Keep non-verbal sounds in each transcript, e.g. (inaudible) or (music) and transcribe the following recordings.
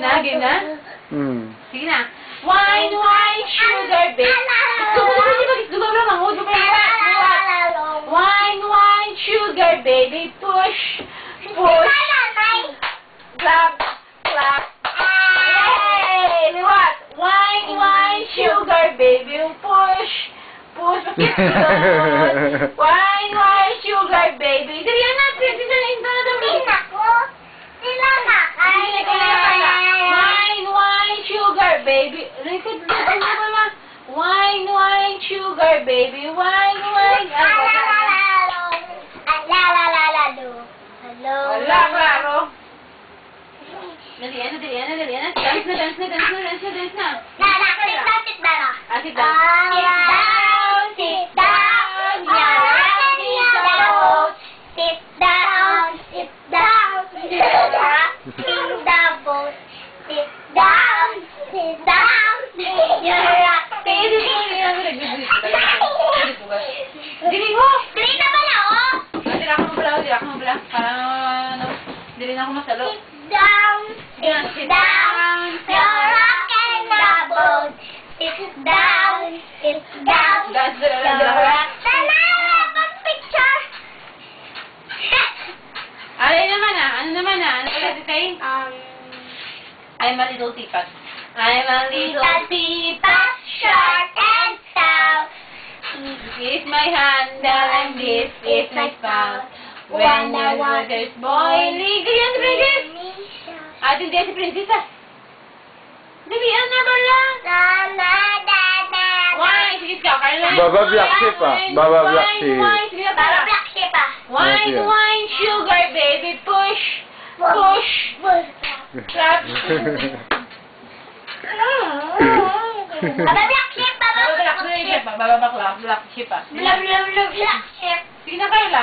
na, game na? Hmm. Sige na. Wine, wine, sugar, babe. Gusto ko kasi mag-isdo ba lang ang ulo Wine, wine, sugar, baby. Push, push. Clap, clap. Liwat. Wine, wine, sugar, baby. Push, push. (laughs) Wine, wine, sugar, baby. Dali na, pwede na lang baby. Likod, likod na pala. Wine, wine, sugar, baby. Wine, wine. Ay, wala. Wala, klaro. Dali, ano, dali, ano, dali, ano. Dance na, dance na, dance na, dance na, dance na. Ah, sit down. Sit down, you're riding on the boat. Sit down, sit down, you're rocking the boat. Sit down, sit down, you're rocking Dali, dali, ano, dali, dali, dali, dali. Dili mo! Dali na pala, oh! Ah, Dili ako mabala, dili ako mabala. Para, ano, dili na ako masalo. Sit down, sit down, you're rocking the boat. Sit down, sit down, you're rocking the picture. (laughs) Alay naman ah, ano naman ah, ano pala si Tay? Um, I'm a little teapot. I'm a little Little teapot, short and stout. This is my handle and this is my spout. When the water's boiling, ganyan si Princess! Atin din si Princess ah. Dalian na ba lang? Wine, sige ka, kaya lang. Baba Black Sheep, ah. Baba Black Sheep. para. black sheep ah. Wine, wine, sugar, baby, push, push, clap. (laughs) (laughs) Baba black sheep, baba Baba black sheep, ah. (laughs) baba black, black sheep ah. Blah, blah, blah, black sheep. Sige na, Carla.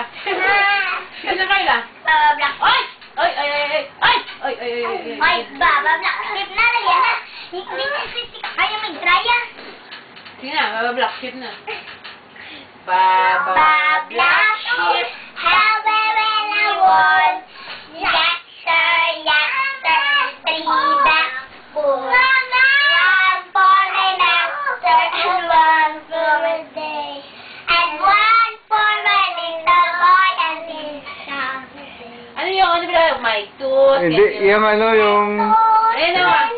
Sige na, Carla. Baba black! Ay, ay, ay, ay, ay, ay, ay, ay, ay, ay. Ay, baba black sheep na lang yan ah. Hindi na sitik. Ayaw may dry ah. Sige na, baba black sheep na. (laughs) Baba black sheep, Hindi, yung ano, yung... Ayan na ba?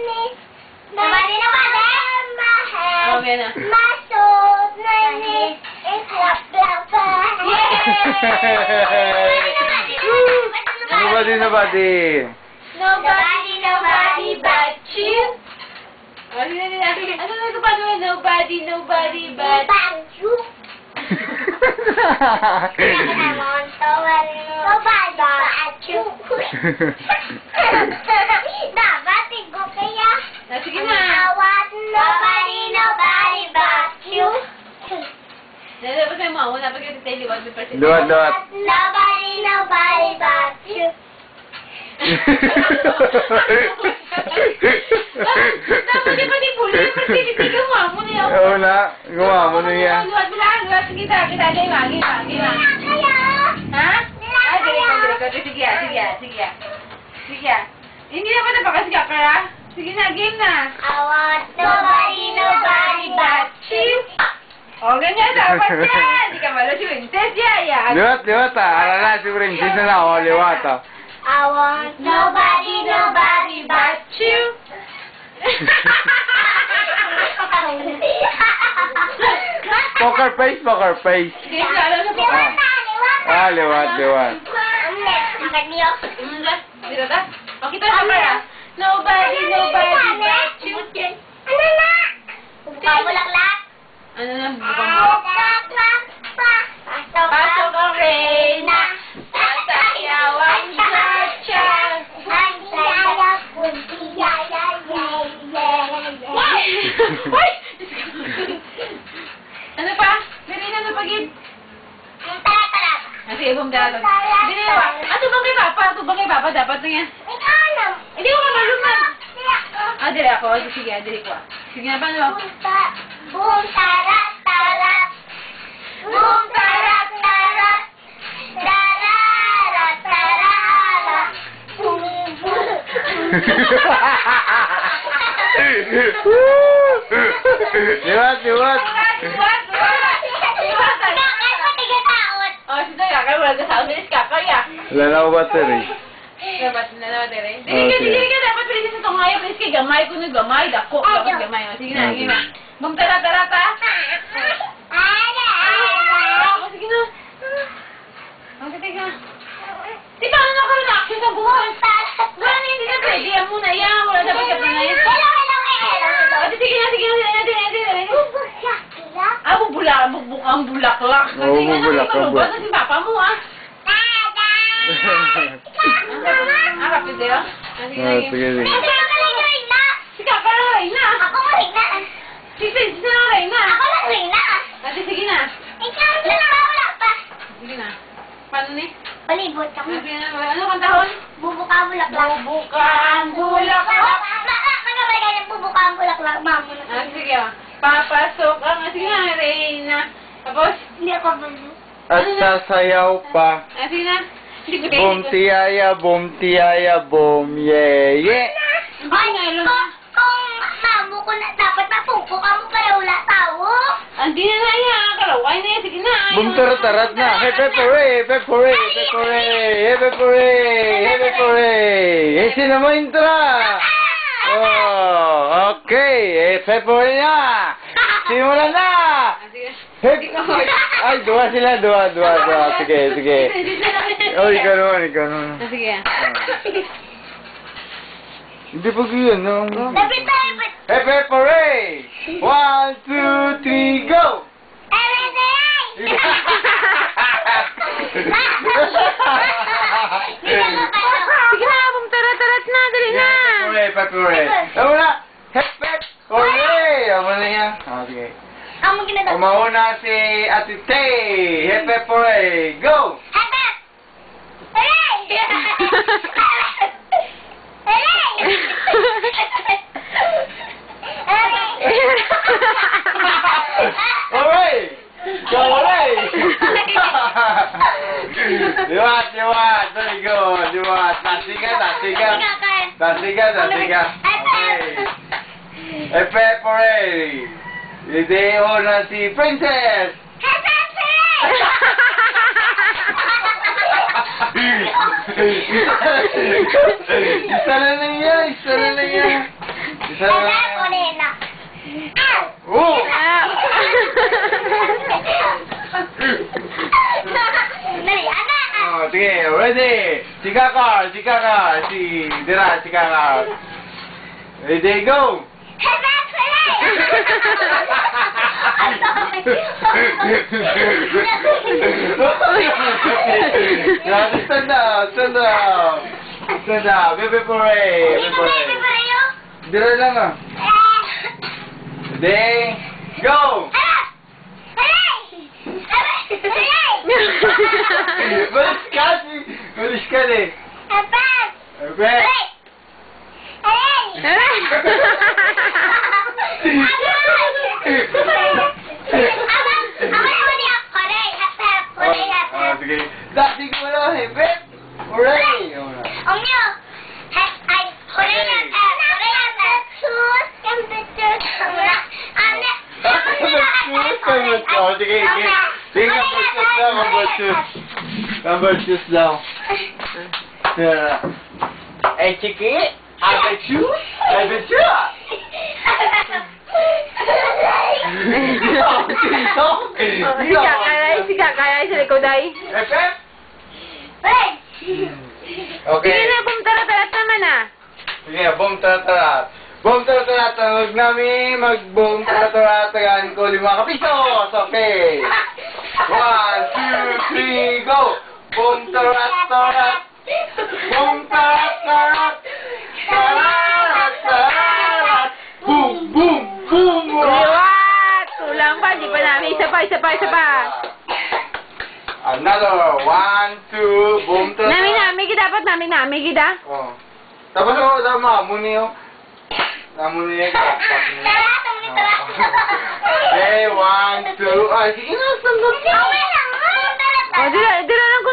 Nabali na ba? Okay na. Maso, nani, Nobody, nobody. Nobody, nobody but you. Oh, ano ano, ano na kapag nobody, nobody but you? Nobody, nobody but you. (laughs) Dapat igo kaya. Ah, sige na. Awat nobody, nobody but you. Dapat tayo mo. Wala pa kayo tayo liwag. May person. Luwad, luwad. Nobody, nobody but you. Dapat di pa di puli. Hindi ka mo. Amo na yun. Oo na, gumawa mo na yan. Luwad, luwad, luwad. Sige, kita, kita. Game, ah, game, ah, game, ah. Kaya. Ha? Ay, dire ko, dire ko. Sige, ah, sige, sige, ah. Hindi na pa na baka sige, Kara. Sige na, game na. I want nobody, nobody but you. O, ganyan, dapat (laughs) yan. Hindi ka malo si Princess, yaya. Liwat, liwat ah. Alala, si Princess na lang. Oh, liwat ah. I want nobody, nobody but you. Poker face, poker face. Sige, alam na po. Liwat na, liwat na. Ah, liwat, liwat. Angkat niyo. Enggak. Dito ta? O, kita sa para. Nobody, ano? nobody ano? but ano? you. Ano na? Buka mo lang. Ano na? Buka mo. Pasok ang reyna. Pasayaw ang hacha. Ang yaya kundi yaya yaya. Uy! Ano pa? Verena. Ya, Ini Dalon. Hindi na ba? Ato bagay papa, ato bagay papa dapat niya. Hindi ko mamaluman. Ah, ya, dire ako. Sige, ya, dire ko. Sige nga ba no? Boom, tara, tara. Boom, tara, tara. Tarara, tarara. Boom, boom. Siwat, siwat. Si Toy, kakay wala ka sa bilis kakay ah. Wala na ako battery. Dapat na naman dire. Dili Oh, ka, sige. dili ka dapat bilis sa tungay, bilis kay gamay ko ni gamay, dako dapat gamay. Oh, sige na, sige na. Bum tara tara ta. Oh, sige na. Oh, sige na. Di ba ano ka na action sa buhay? Wala na hindi na pwede. Yan muna yan. Wala dapat ka pa na yan. Oh, di- sige na, sige na, sige na, sige na, sige na, sige na. Ah, bubula, bubuk ang bulaklak. Oo, Kasi nga, bubulak, nakita bubulak. si papa mo ah. Ah, kapit din ah. Sige na, sige. sige, sige. Si Kaka na rin na. Si si si na rin na. Ate, sige na. Sige na. Paano ni? Palibot ako. Sige na. Ano kang tahon? Bubuka ang bulaklak. Bubuka ang bulaklak. Bubuka ang bulaklak, mamo na. Ah, sige ah. Papasok ang sige na, Reyna. Tapos, Hindi ako bulo. At sasayaw pa. ah, sige na. Boom tiyaya, boom tiyaya, boom, yeah, yeah. Ay, kung, kung mamo ko na dapat napupo ka mo para wala tao. Hindi na na yan. Kalaway na yan. Sige na. Boom tarat-tarat na. Hey, pepere, pepere, pepere, hey, pepere, hey, pepere. Hey, sino mo intra? Oh, okay. Eh, pepere na. Simulan na. Ah, sige. Ay, dua sila, dua, dua, dua. Sige, sige. Oh, ikaw naman, ikaw naman. Sige. Hindi pa yun, no? Dapat tayo, but... Hey, pepere. One, two, three, go. Sige na, boom tarat-tarat na. Dali na. Pepere, pepere. Tama na. Hep, hep. Hooray! Ako na yan. Ah, sige. Ang mga ginagawa. Umauna si Ate Tay. Hep, hep, hooray. Go! Hep, hep! Hooray! Hooray! (laughs) Hooray! Go, hooray! liwat, liwat. Very good. Liwat. Tasiga, tasiga. Tasiga, tasiga. Okay. Hep, hep, hooray. Ideo na si Princess. isa na lang yan, isa na lang yan. Isa na lang yan. Oh! Oh, sige, ready. Si Kakar, si Kakar, si Dira, si Kakar. Ready, go! Grabe, stand up, stand up. Stand up, bebe pore, bebe lang ah. Ready, go! Balis ka, balis ka eh. Okay. Ah, Dati ko na, hey, bet! Hooray! Omyo! Hey, I... Hooray! Hooray! Number two. Number two. Number two. Number two. Number two. Number two. Number two. Number two. Number two. Si Kakaray, si Kakaray sa likod ay. Hey! Okay. Sige na, boom tarat-tarat naman ah. Sige, boom taratarat. Boom taratarat. Huwag namin mag-boom taratarataan ko lima kapisos. Okay. One, two, three, go! Boom taratarat. Boom taratarat. Tararat, pa namin. Isa pa, isa pa, isa pa. Another one, two, boom taratarat. Namin namin, kita dapat namin namin, kita. Oh. Tapos ako, tama, muni yung... Namuni yung... Tara, tumuli, tara. Okay, one, two, ay, sige na, sandali. Okay lang, ah, tara, O, tara. dila, dila lang ko